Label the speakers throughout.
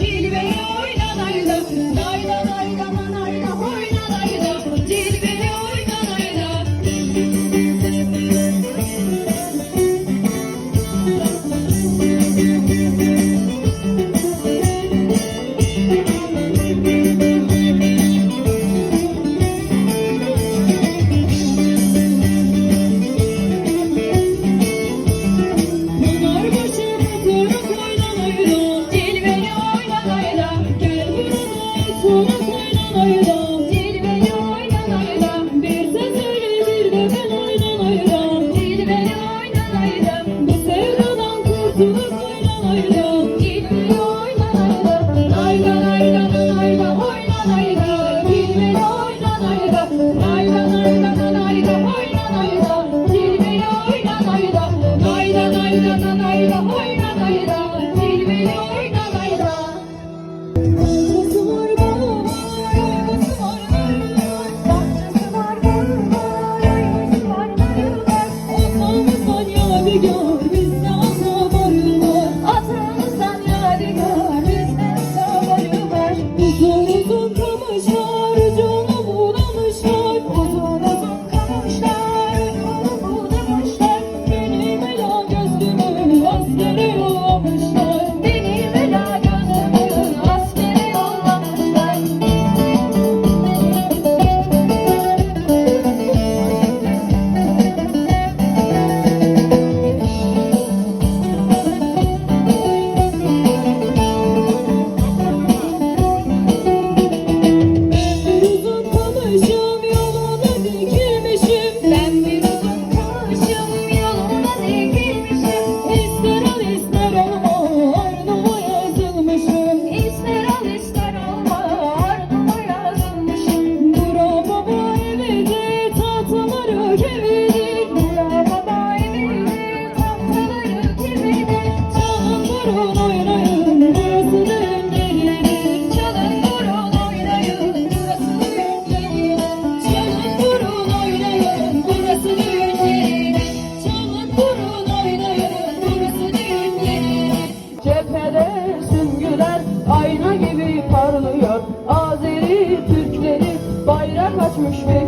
Speaker 1: Dilbeyi oynan ayda,
Speaker 2: dayda dayda bana
Speaker 3: Oh, Christmas.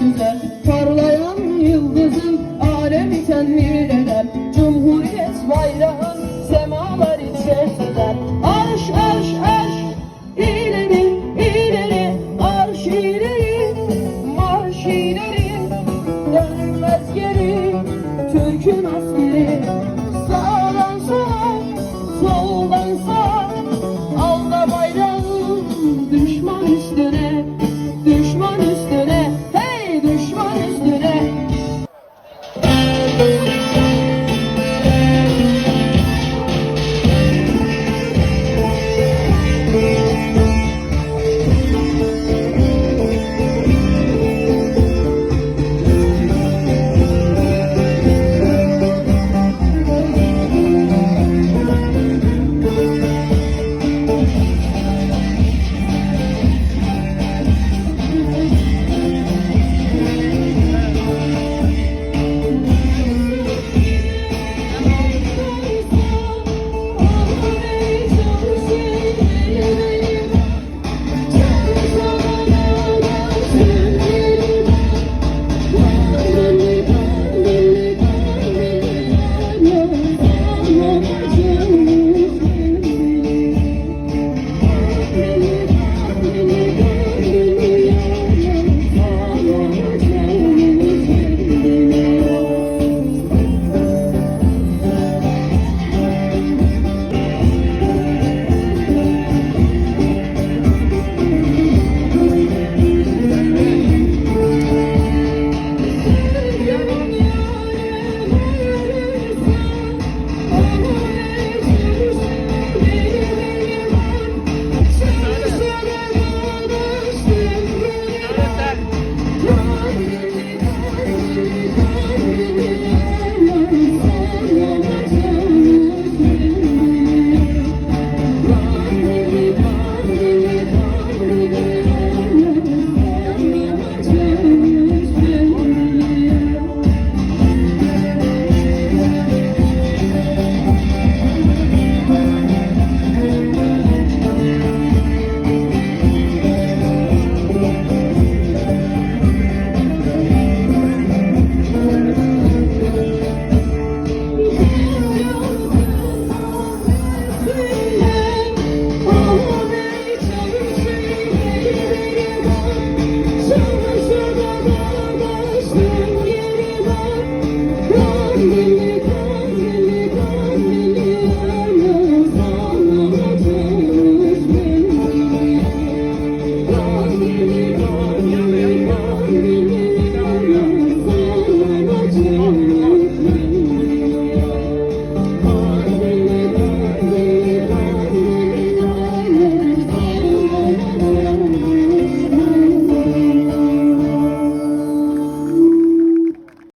Speaker 3: güzel Parlayan yıldızın alemi tenvir eder. Cumhuriyet bayrağın semalar içer süzer Arş arş arş ileri ileri. Arş ileri marş ileri. Dönmez geri Türk'ün askeri.